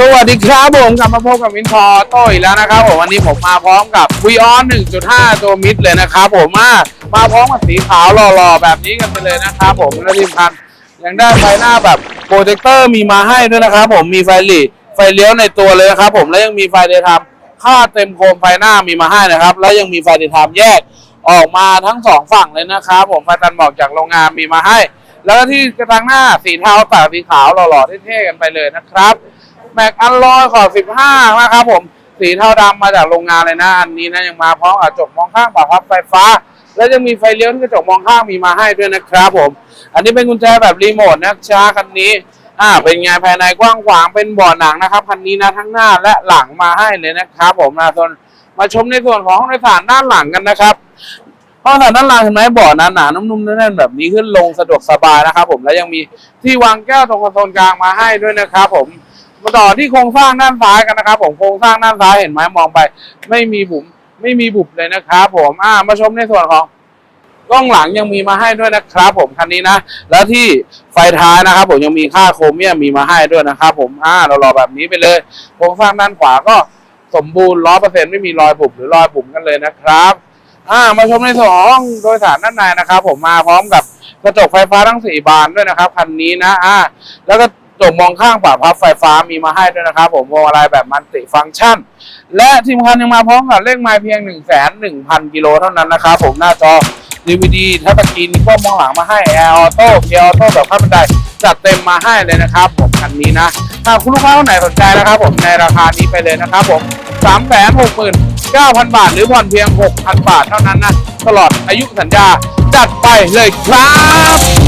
สวัสดีครับผมกลับมาพบกับมินทอโต้อีกแล้วนะครับผมวันนี้ผมมาพร้อมกับ v ีออน1.5 ตัวมิดเลยนะครับผมมามาพร้อมกับสีขาวหล่อๆ แบบนี้กันไปเลยนะครับผมและที่สำคัญยังได้ไฟหน้าแบบโปรเจคเตอร์มีมาให้ด้วยนะครับผมมีไฟหลีไฟเลี้ยวในตัวเลยนะครับผมและยังมีไฟเดย์ไทม์ค่าเต็มโคมไฟหน้ามีมาให้นะครับ แล้วยังมีไฟเดย์ไทม์แยกออกมาทั้งสองฝั่งเลยนะครับผมไฟตันบอกจากโรงงานมีมาให้ แล้วก็ที่กระจังหน้าสีเทาตัดสีขาวหล่อๆเท่ๆกันไปเลยนะครับ แม็กอัลลอยขอบ15 นะครับผม สีเทาดำมาจากโรงงานเลยนะ อันนี้นะยังมาพร้อมกับกระจกมองข้างปรับพับไฟฟ้า แล้วยังมีไฟเลี้ยวกระจกมองข้างมีมาให้ด้วยนะครับผม อันนี้เป็นกุญแจแบบรีโมทนะช้าคันนี้อ่าเป็นไงภายในกว้างขวางเป็นเบ่อหนังนะครับคันนี้นะทั้งหน้าและหลังมาให้เลยนะครับผมนะส่วนมาชมในส่วนของห้องโดยสารด้านหลังกันนะครับห้องโดยสารด้านหลังเห็นไหมเบาะหนาหนานุ่มๆแน่นๆแบบนี้ขึ้นลงสะดวกสบายนะครับผมและยังมีที่วางแก้วตรงคอนโซลกลางมาให้ด้วยนะครับผม มาต่อที่โครงสร้างด้านซ้ายกันนะครับ ผมโครงสร้างด้านซ้ายเห็นไหมมองไป ไม่มีบุ๋มไม่มีบุบเลยนะครับผมอ่ามาชมในส่วนของกล้องหลังยังมีมาให้ด้วยนะครับ ผมคันนี้นะ แล้วที่ไฟท้ายนะครับ ผมยังมีค่าโครเมียมมีมาให้ด้วยนะครับ ผมอ่าเรารอแบบนี้ไปเลยโครงสร้างด้านขวาก็สมบูรณ์ร้อยเปอร์เซ็นต์ไม่มีรอยบุบหรือรอยบุ๋มกันเลยนะครับ อ่า มาชมในส่วนของห้องโดยสารด้านในนะครับ ผมมาพร้อมกับกระจกไฟฟ้าทั้งสี่บานด้วยนะครับคันนี้นะอ่าแล้วก็ จกมองข้างปรับพับไฟฟ้ามีมาให้ด้วยนะครับ ผมพวงมาลัยแบบมันติฟังก์ชัน และทีมงานยังมาพร้อมกับเลขไมล์เพียง 1 1 0 0 0กิโลเท่านั้นนะครับผมหน้าจอ DVD ทัชสกรีนกล้องมองหลังมาให้แอร์ออโต้เกียร์ออโต้แบบขั้นบันไดจัดเต็มมาให้เลยนะครับ ผมคันนี้นะถ้าคุณลูกค้าคนไหนสนใจนะครับ ผมในราคานี้ไปเลยนะครับผม3 6 9 0 0 0 บาท หรือผ่อนเพียง 6,000 บาทเท่านั้นนะ ตลอดอายุสัญญา จัดไปเลยครับ